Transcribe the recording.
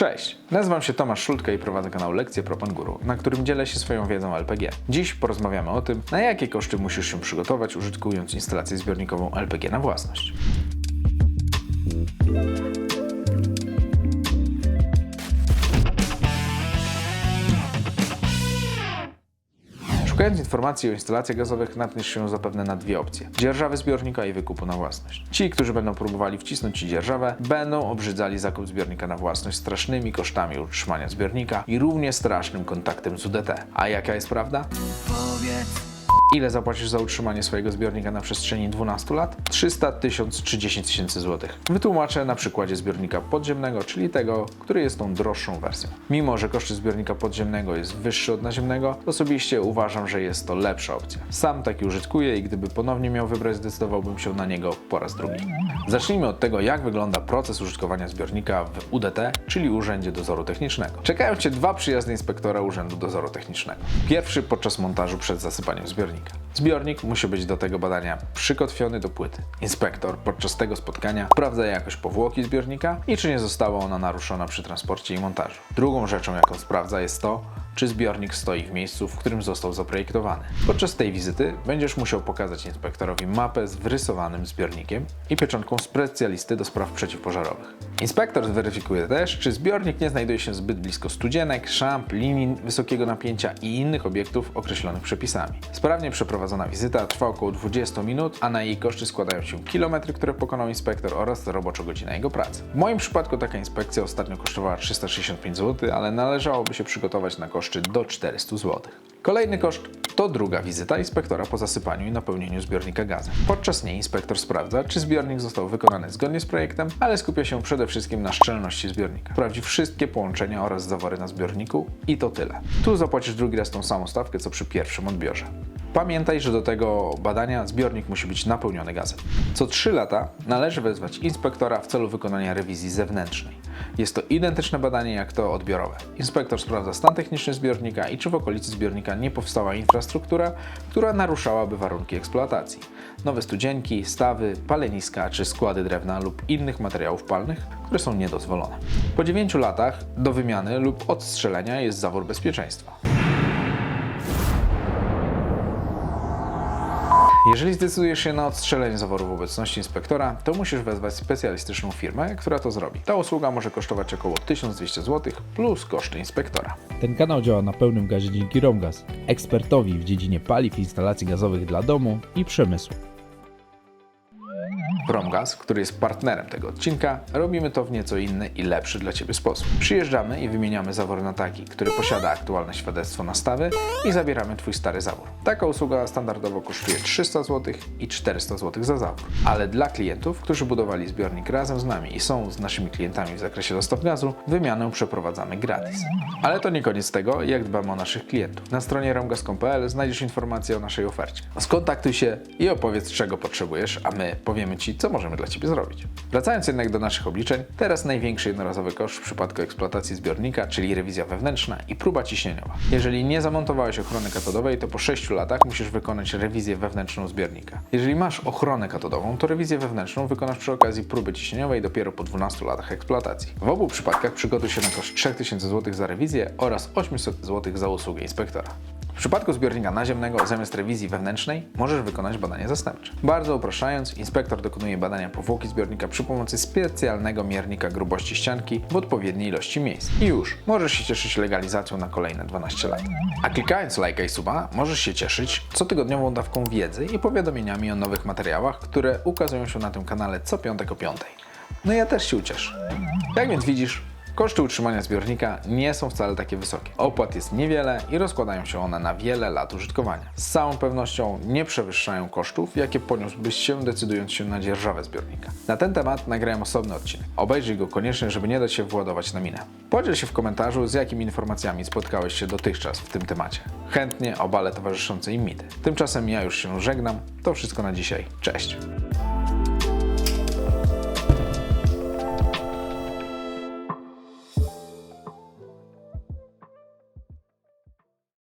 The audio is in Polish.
Cześć, nazywam się Tomasz Szultka i prowadzę kanał Lekcje Pro Pan Guru, na którym dzielę się swoją wiedzą LPG. Dziś porozmawiamy o tym, na jakie koszty musisz się przygotować użytkując instalację zbiornikową LPG na własność. Szukając informacji o instalacjach gazowych, natkniesz się zapewne na dwie opcje: dzierżawy zbiornika i wykupu na własność. Ci, którzy będą próbowali wcisnąć ci dzierżawę, będą obrzydzali zakup zbiornika na własność strasznymi kosztami utrzymania zbiornika i równie strasznym kontaktem z UDT. A jaka jest prawda? Ile zapłacisz za utrzymanie swojego zbiornika na przestrzeni 12 lat? 300, 1000 czy 10 tysięcy złotych. Wytłumaczę na przykładzie zbiornika podziemnego, czyli tego, który jest tą droższą wersją. Mimo, że koszt zbiornika podziemnego jest wyższy od naziemnego, osobiście uważam, że jest to lepsza opcja. Sam taki użytkuję i gdyby ponownie miał wybrać, zdecydowałbym się na niego po raz drugi. Zacznijmy od tego, jak wygląda proces użytkowania zbiornika w UDT, czyli Urzędzie Dozoru Technicznego. Czekają Cię dwa przyjazdy inspektora Urzędu Dozoru Technicznego. Pierwszy podczas montażu przed zasypaniem zbiornika. Zbiornik musi być do tego badania przykotwiony do płyty. Inspektor podczas tego spotkania sprawdza jakość powłoki zbiornika i czy nie została ona naruszona przy transporcie i montażu. Drugą rzeczą, jaką sprawdza jest to, czy zbiornik stoi w miejscu, w którym został zaprojektowany. Podczas tej wizyty będziesz musiał pokazać inspektorowi mapę z wrysowanym zbiornikiem i pieczątką specjalisty do spraw przeciwpożarowych. Inspektor zweryfikuje też, czy zbiornik nie znajduje się zbyt blisko studzienek, szamp, linii wysokiego napięcia i innych obiektów określonych przepisami. Sprawnie przeprowadzona wizyta trwa około 20 minut, a na jej koszty składają się kilometry, które pokonał inspektor oraz robocza godzina jego pracy. W moim przypadku taka inspekcja ostatnio kosztowała 365 zł, ale należałoby się przygotować na koszty do 400 zł. Kolejny koszt to druga wizyta inspektora po zasypaniu i napełnieniu zbiornika gazem. Podczas niej inspektor sprawdza, czy zbiornik został wykonany zgodnie z projektem, ale skupia się przede wszystkim na szczelności zbiornika. Sprawdzi wszystkie połączenia oraz zawory na zbiorniku i to tyle. Tu zapłacisz drugi raz tą samą stawkę, co przy pierwszym odbiorze. Pamiętaj, że do tego badania zbiornik musi być napełniony gazem. Co 3 lata należy wezwać inspektora w celu wykonania rewizji zewnętrznej. Jest to identyczne badanie jak to odbiorowe. Inspektor sprawdza stan techniczny zbiornika i czy w okolicy zbiornika nie powstała infrastruktura, która naruszałaby warunki eksploatacji. Nowe studzienki, stawy, paleniska czy składy drewna lub innych materiałów palnych, które są niedozwolone. Po 9 latach do wymiany lub odstrzelenia jest zawór bezpieczeństwa. Jeżeli zdecydujesz się na odstrzelenie zaworu w obecności inspektora, to musisz wezwać specjalistyczną firmę, która to zrobi. Ta usługa może kosztować około 1200 zł plus koszty inspektora. Ten kanał działa na pełnym gazie dzięki Romgaz, ekspertowi w dziedzinie paliw i instalacji gazowych dla domu i przemysłu. Promgaz, który jest partnerem tego odcinka, robimy to w nieco inny i lepszy dla Ciebie sposób. Przyjeżdżamy i wymieniamy zawór na taki, który posiada aktualne świadectwo nastawy i zabieramy Twój stary zawór. Taka usługa standardowo kosztuje 300 zł i 400 zł za zawór. Ale dla klientów, którzy budowali zbiornik razem z nami i są z naszymi klientami w zakresie dostaw gazu, wymianę przeprowadzamy gratis. Ale to nie koniec tego, jak dbamy o naszych klientów. Na stronie romgaz.pl znajdziesz informacje o naszej ofercie. Skontaktuj się i opowiedz, czego potrzebujesz, a my powiemy Ci, co możemy dla Ciebie zrobić. Wracając jednak do naszych obliczeń, teraz największy jednorazowy koszt w przypadku eksploatacji zbiornika, czyli rewizja wewnętrzna i próba ciśnieniowa. Jeżeli nie zamontowałeś ochrony katodowej, to po 6 latach musisz wykonać rewizję wewnętrzną zbiornika. Jeżeli masz ochronę katodową, to rewizję wewnętrzną wykonasz przy okazji próby ciśnieniowej dopiero po 12 latach eksploatacji. W obu przypadkach przygotuj się na koszt 3000 zł za rewizję oraz 800 zł za usługę inspektora. W przypadku zbiornika naziemnego zamiast rewizji wewnętrznej możesz wykonać badanie zastępcze. Bardzo upraszczając, inspektor dokonuje badania powłoki zbiornika przy pomocy specjalnego miernika grubości ścianki w odpowiedniej ilości miejsc. I już, możesz się cieszyć legalizacją na kolejne 12 lat. A klikając lajka i suba, możesz się cieszyć cotygodniową dawką wiedzy i powiadomieniami o nowych materiałach, które ukazują się na tym kanale co piątek o piątej. No ja też się ucieszę. Jak więc widzisz, Koszty utrzymania zbiornika nie są wcale takie wysokie. Opłat jest niewiele i rozkładają się one na wiele lat użytkowania. Z całą pewnością nie przewyższają kosztów, jakie poniósłbyś się decydując się na dzierżawę zbiornika. Na ten temat nagrałem osobny odcinek. Obejrzyj go koniecznie, żeby nie dać się władować na minę. Podziel się w komentarzu, z jakimi informacjami spotkałeś się dotychczas w tym temacie. Chętnie obalę towarzyszące im mity. Tymczasem ja już się żegnam. To wszystko na dzisiaj. Cześć!